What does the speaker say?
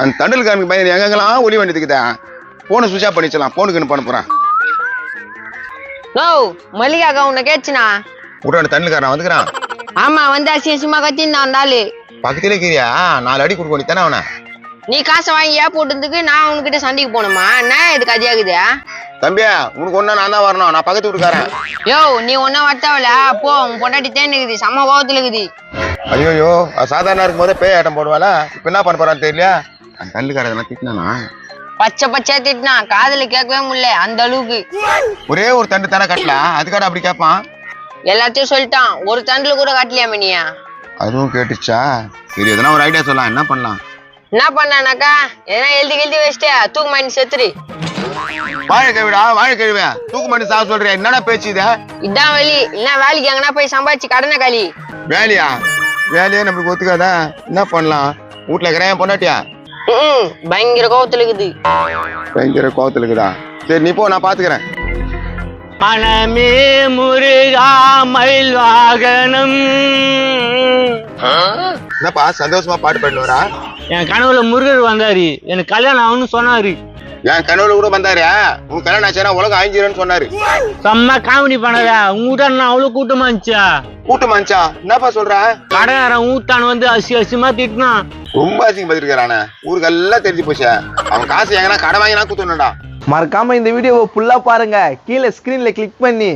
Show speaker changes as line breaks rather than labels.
அந்த தண்டல்காரனுக்கு பையன் எங்கெங்கெல்லாம் ஒளி வேண்டியதுக்குதா போனை சுவிட்ச் ஆஃப் பண்ணிச்சலாம் போனுக்குன்னு பண்ண போறான்.
நோ மல்லிகாக்கா உன்னை கேச்சுனா
விட்டு தண்டல்காரன் வந்துக்கிறான்.
ஆமா வந்து அசிங்கமா கத்தின்னு வந்தாலு.
பக்கத்திலே கிரியா நாலு அடி கொடுக்க வேண்டியதானே அவனை?
நீ காசை வாங்கி போட்டதுக்கு நான் உன்கிட்ட சண்டைக்கு போகணுமா? என்ன இது கதியாகுது
தம்பியா உனக்கு ஒண்ணா நான் தான் வரணும். நான் பக்கத்து வீட்டுக்காரன்
யோ நீ ஒன்னும் வரத்தாவல. போ உன் பொண்டாட்டி தேன் இருக்குது செம்ம கோவத்துல இருக்குது.
அது சாதாரண இருக்கும் போதே பேய் ஆட்டம் போடுவாள? இப்ப என்ன பண்ண போறான்னு தெரியலையா? அந்த தண்டுக்காரன் எதனா திட்டினானா?
பச்சை பச்சையா திட்டினா காதுல கேட்கவே முடியல அந்த அளவுக்கு.
ஒரே ஒரு தண்டு தானே கட்டலாம் அதுக்காக அப்படி கேட்பான்
எல்லாத்தையும் சொல்லிட்டான். ஒரு தண்டுல கூட கட்டலையா நீயா
அதுவும் கேட்டுச்சா? சரி எதனா ஒரு ஐடியா சொல்லலாம். என்ன பண்ணலாம்?
என்ன பண்ணானாக்கா? எதனா எழுதி எழுதி வச்சிட்டியா? தூக்கு மாட்டி செத்துரு.
வாழை கழுவிடா வாழை கழுவேன் தூக்கு மாட்டி சாக சொல்றியா? என்னடா பேச்சு இத?
இதான் வழி இல்ல வேலைக்கு எங்கன்னா போய் சம்பாதிச்சு கடனை காலி.
வேலையா? வேலையே நம்மளுக்கு ஒத்துக்காதா? என்ன பண்ணலாம்? வீட்டுல இருக்கிறேன் பொண்டாட்டியா.
பயங்கர கோவத்துல இருக்குது.
பயங்கர கோவத்துல இருக்குதா? சரி நீ போ நான் பாத்துக்கிறேன்.
மனமே முருகா மயில் வாகனம்.
என்னப்பா சந்தோஷமா பாட்டு பாடிட்டு வரா?
என் கனவுல முருகர் வந்தாரு. எனக்கு கல்யாணம் ஆகும்னு சொன்னாரு.
என் கனவுல கூட வந்தாரு. உன் கல்யாணம் ஆச்சுன்னா உலகம் அழிஞ்சிருன்னு சொன்னாரு.
செம்ம காமெடி பண்ணதா. உங்ககிட்ட நான் அவ்வளவு கூட்டமா இருந்துச்சா?
கூட்டம் மனுச்சா என்னப்பா சொல்ற?
கடைக்காரன் ஊத்தான் வந்து அசி அசிமா திட்டினான்.
ரொம்ப அசிங்க பதிருக்கிறானே ஊருக்கு எல்லாம் தெரிஞ்சு போச்சு. அவன் காசு எங்கன்னா கடை வாங்கினா குத்துணும்டா
மறக்காம இந்த வீடியோவை ஃபுல்லா பாருங்க. கீழே ஸ்கிரீன்ல கிளிக் பண்ணி